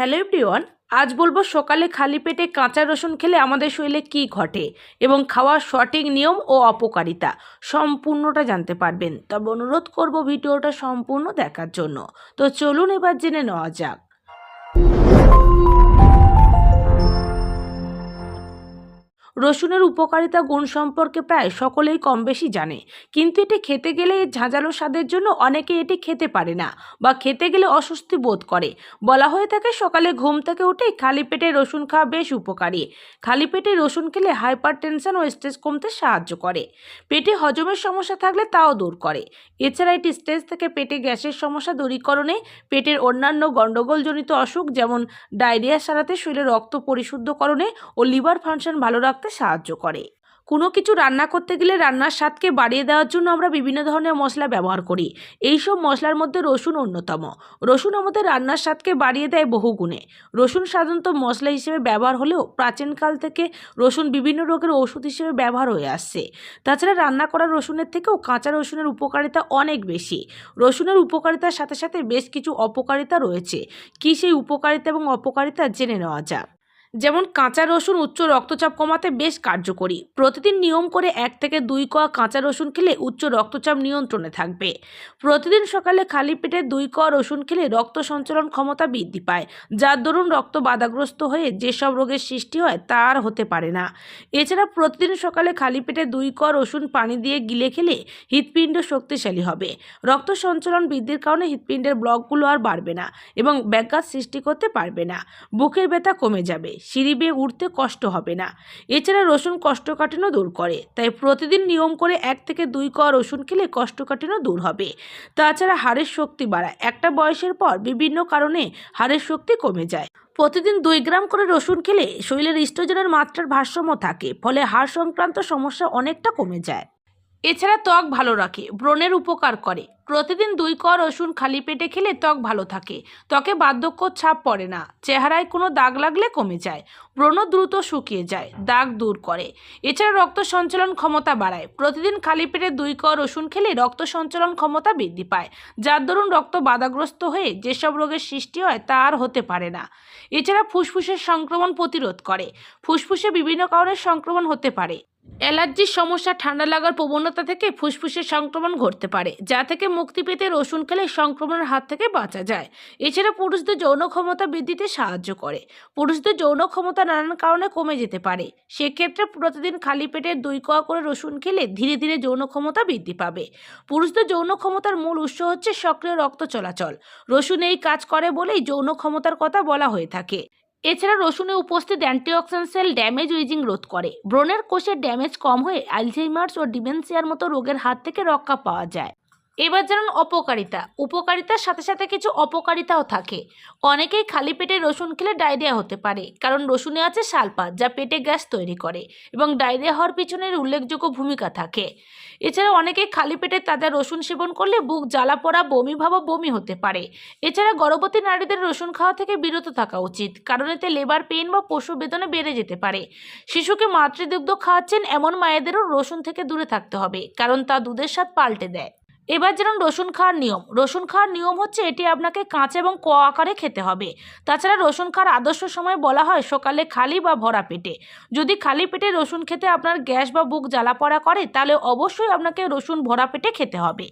Hello everyone, আজ বলব সকালে খালি পেটে কাঁচা রসুন খেলে আমাদের শরীরে কি ঘটে এবং খাওয়ার সঠিক নিয়ম ও অপকারিতা সম্পূর্ণটা জানতে পারবেন। তবে অনুরোধ করব ভিডিওটা সম্পূর্ণ দেখার জন্য। তো চলুন এবার জেনে নেওয়া যাক। রসুনের উপকারিতা গুণ সম্পর্কে প্রায় সকলেই কম বেশি জানে। কিন্তু এটি খেতে গেলে ঝাঁঝালো স্বাদের জন্য অনেকে এটি খেতে পারে না বা খেতে গেলে অস্বস্তি বোধ করে। বলা হয়ে থাকে সকালে ঘুম থেকে উঠে খালি পেটে রসুন খাওয়া বেশ উপকারী। খালি পেটে রসুন খেলে হাইপার টেনশন ও স্ট্রেস কমতে সাহায্য করে। পেটে হজমের সমস্যা থাকলে তাও দূর করে। এছাড়া এটি স্ট্রেস থেকে পেটে গ্যাসের সমস্যা দূরীকরণে পেটের অন্যান্য গণ্ডগোলজনিত অসুখ যেমন ডায়রিয়া সারাতে শরীরে রক্ত পরিশুদ্ধকরণে ও লিভার ফাংশন ভালো রাখতে সাহায্য করে। কোনো কিছু রান্না করতে গেলে রান্নার স্বাদকে বাড়িয়ে দেওয়ার জন্য আমরা বিভিন্ন ধরনের মশলা ব্যবহার করি। এইসব মশলার মধ্যে রসুন অন্যতম। রসুন আমাদের রান্নার স্বাদকে বাড়িয়ে দেয় বহু গুণে। রসুন সাধারণত মশলা হিসেবে ব্যবহার হলেও প্রাচীনকাল থেকে রসুন বিভিন্ন রোগের ওষুধ হিসেবে ব্যবহার হয়ে আসছে। তাছাড়া রান্না করা রসুনের থেকেও কাঁচা রসুনের উপকারিতা অনেক বেশি। রসুনের উপকারিতার সাথে সাথে বেশ কিছু অপকারিতা রয়েছে। কী সেই উপকারিতা এবং অপকারিতা জেনে নেওয়া যাক। যেমন কাঁচা রসুন উচ্চ রক্তচাপ কমাতে বেশ কার্যকরী। প্রতিদিন নিয়ম করে এক থেকে দুই কোয়া কাঁচা রসুন খেলে উচ্চ রক্তচাপ নিয়ন্ত্রণে থাকবে। প্রতিদিন সকালে খালি পেটে দুই কোয়া রসুন খেলে রক্ত সঞ্চালন ক্ষমতা বৃদ্ধি পায়, যার দরুন রক্ত বাধাগ্রস্ত হয়ে যেসব রোগের সৃষ্টি হয় তা আর হতে পারে না। এছাড়া প্রতিদিন সকালে খালি পেটে দুই কোয়া রসুন পানি দিয়ে গিলে খেলে হৃৎপিণ্ড শক্তিশালী হবে। রক্ত সঞ্চালন বৃদ্ধির কারণে হৃৎপিণ্ডের ব্লকগুলো আর বাড়বে না এবং ব্যাঘাত সৃষ্টি করতে পারবে না। বুকের ব্যথা কমে যাবে। সিঁড়ি বেয়ে উঠতে কষ্ট হবে না। এছাড়া রসুন কোষ্ঠকাঠিন্য দূর করে। তাই প্রতিদিন নিয়ম করে এক থেকে দুই ক রসুন খেলে কোষ্ঠকাঠিন্য দূর হবে। তাছাড়া হাড়ের শক্তি বাড়ায়। একটা বয়সের পর বিভিন্ন কারণে হাড়ের শক্তি কমে যায়। প্রতিদিন দুই গ্রাম করে রসুন খেলে শরীরের ইস্ট্রোজেনের মাত্রার ভারসাম্য থাকে। ফলে হাড় সংক্রান্ত সমস্যা অনেকটা কমে যায়। এছাড়া ত্বক ভালো রাখে, ব্রণের উপকার করে। প্রতিদিন দুই ক রসুন খালি পেটে খেলে ত্বক ভালো থাকে। ত্বকে বার্ধক্য ছাপ পড়ে না, চেহারায় কোনো দাগ লাগলে কমে যায় ব্রণ দ্রুত শুকিয়ে যায়, দাগ দূর করে। এছাড়া রক্ত সঞ্চালন ক্ষমতা বাড়ায়। প্রতিদিন খালি পেটে দুই ক রসুন খেলে রক্ত সঞ্চালন ক্ষমতা বৃদ্ধি পায়, যার দরুন রক্ত বাধাগ্রস্ত হয়ে যেসব রোগের সৃষ্টি হয় তা আর হতে পারে না। এছাড়া ফুসফুসের সংক্রমণ প্রতিরোধ করে। ফুসফুসে বিভিন্ন কারণে সংক্রমণ হতে পারে। অ্যালার্জির সমস্যা, ঠান্ডা লাগার প্রবণতা থেকে ফুসফুসের সংক্রমণ ঘটতে পারে, যা থেকে মুক্তি পেতে রসুন খেলে সংক্রমণের হাত থেকে বাঁচা যায়। এছাড়া পুরুষদের যৌন ক্ষমতা বৃদ্ধিতে সাহায্য করে। পুরুষদের যৌন ক্ষমতা নানান কারণে কমে যেতে পারে। সেক্ষেত্রে প্রতিদিন খালি পেটে দুই কোয়া করে রসুন খেলে ধীরে ধীরে যৌন ক্ষমতা বৃদ্ধি পাবে। পুরুষদের যৌন ক্ষমতার মূল উৎস হচ্ছে সক্রিয় রক্ত চলাচল। রসুন এই কাজ করে বলেই যৌন ক্ষমতার কথা বলা হয়ে থাকে। এছাড়া রসুনে উপস্থিত অ্যান্টিঅক্সিডেন্ট সেল ড্যামেজ উইজিং রোধ করে। ব্রণের কোষের ড্যামেজ কম হয়ে আলঝেইমার্স ও ডিমেনশিয়ার মতো রোগের হাত থেকে রক্ষা পাওয়া যায়। এবার জানুন অপকারিতা। উপকারিতার সাথে সাথে কিছু অপকারিতাও থাকে। অনেকেই খালি পেটে রসুন খেলে ডায়রিয়া হতে পারে, কারণ রসুনে আছে সালফার যা পেটে গ্যাস তৈরি করে এবং ডায়রিয়া হওয়ার পিছনের উল্লেখযোগ্য ভূমিকা থাকে। এছাড়া অনেকেই খালি পেটে তাজা রসুন সেবন করলে বুক জ্বালা পড়া, বমি ভাবা বমি হতে পারে। এছাড়া গর্ভবতী নারীদের রসুন খাওয়া থেকে বিরত থাকা উচিত, কারণ এতে লেবার পেইন বা পশু বেদনা বেড়ে যেতে পারে। শিশুকে মাতৃদুগ্ধ খাওয়াচ্ছেন এমন মায়েদেরও রসুন থেকে দূরে থাকতে হবে, কারণ তা দুধের স্বাদ পাল্টে দেয়। এবার যেরকম রসুন খাওয়ার নিয়ম, রসুন খাওয়ার নিয়ম হচ্ছে এটি আপনাকে কাঁচা এবং ক আকারে খেতে হবে। তাছাড়া রসুন খাওয়ার আদর্শ সময় বলা হয় সকালে খালি বা ভরা পেটে। যদি খালি পেটে রসুন খেতে আপনার গ্যাস বা বুক জ্বালা পড়া করে, তাহলে অবশ্যই আপনাকে রসুন ভরা পেটে খেতে হবে।